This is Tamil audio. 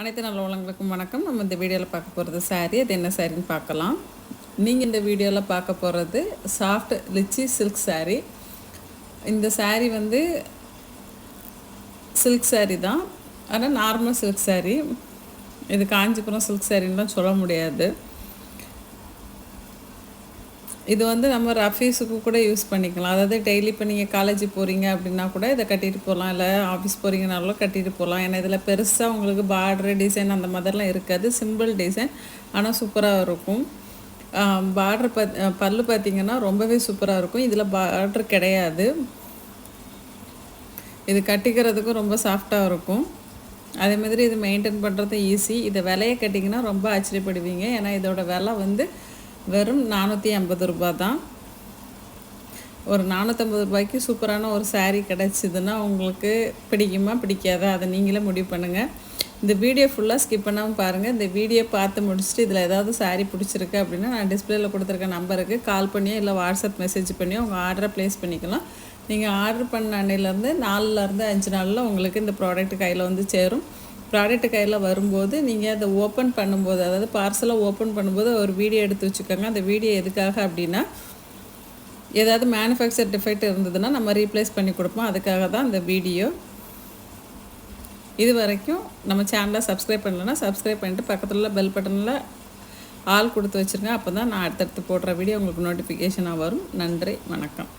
அனைத்து நல்ல உலகங்களுக்கும் வணக்கம். நம்ம இந்த வீடியோவில் பார்க்க போகிறது saree. அது என்ன சாரின்னு பார்க்கலாம். நீங்கள் இந்த வீடியோவில் பார்க்க போகிறது சாஃப்ட் லிச்சி சில்க் saree. இந்த saree வந்து சில்க் saree தான். ஆனால் நார்மல் சில்க் saree. இது காஞ்சிபுரம் சில்க் சாரின்லாம் சொல்ல முடியாது. இது வந்து நம்ம ரஃபீஸுக்கு கூட யூஸ் பண்ணிக்கலாம். அதாவது டெய்லி இப்போ நீங்கள் காலேஜ் போகிறீங்க அப்படின்னா கூட இதை கட்டிட்டு போகலாம் இல்லை ஆஃபீஸ் போகிறீங்கனாலும் கட்டிட்டு போகலாம் ஏன்னா இதில் பெருசாக உங்களுக்கு பார்டர் டிசைன் அந்த மாதிரிலாம் இருக்காது. சிம்பிள் டிசைன் ஆனால் சூப்பராக இருக்கும். பார்டர் பத் பல்லு பார்த்தீங்கன்னா ரொம்பவே சூப்பராக இருக்கும். இதில் பார்டர் கிடையாது. இது கட்டிக்கிறதுக்கும் ரொம்ப சாஃப்டாக இருக்கும். அதே மாதிரி இது மெயின்டைன் பண்ணுறது ஈஸி இதை விலையை கட்டிங்கன்னா ரொம்ப ஆச்சரியப்படுவீங்க. ஏன்னா இதோட விலை வந்து வெறும் நானூற்றி ஐம்பது ரூபா தான் ஒரு நானூற்றம்பது ரூபாய்க்கு சூப்பரான ஒரு சாரீ கிடச்சிதுன்னா உங்களுக்கு பிடிக்குமா பிடிக்காதா? அதை நீங்களே முடிவு பண்ணுங்கள் இந்த வீடியோ ஃபுல்லாக ஸ்கிப் பண்ணாமல் பாருங்கள் இந்த வீடியோ பார்த்து முடிச்சுட்டு இதில் ஏதாவது saree பிடிச்சிருக்கு அப்படின்னா நான் டிஸ்பிளேல கொடுத்துருக்க நம்பருக்கு கால் பண்ணியோ இல்லை வாட்ஸ்அப் மெசேஜ் பண்ணியோ உங்கள் ஆர்டரை ப்ளேஸ் பண்ணிக்கலாம். நீங்கள் ஆர்டர் பண்ண அன்னையிலேருந்து நாலுலேருந்து அஞ்சு நாளில் உங்களுக்கு இந்த ப்ராடக்ட் கையில் வந்து சேரும். ப்ராடக்ட் கையில் வரும்போது நீங்கள் அதை ஓப்பன் பண்ணும்போது அதாவது பார்சலை ஓப்பன் பண்ணும்போது ஒரு வீடியோ எடுத்து வச்சுக்கோங்க. அந்த வீடியோ எதுக்காக அப்படின்னா ஏதாவது மேனுஃபேக்சர் டிஃபெக்ட் இருந்ததுன்னா நம்ம ரீப்ளேஸ் பண்ணி கொடுப்போம். அதுக்காக தான் அந்த வீடியோ இது வரைக்கும் நம்ம சேனலை சப்ஸ்கிரைப் பண்ணலன்னா சப்ஸ்கிரைப் பண்ணிட்டு பக்கத்தில் உள்ள பெல் பட்டனில் ஆள் கொடுத்து வச்சுருங்க. அப்போ தான் நான் அடுத்தடுத்து போடுற வீடியோ உங்களுக்கு நோட்டிஃபிகேஷனாக வரும். நன்றி வணக்கம்.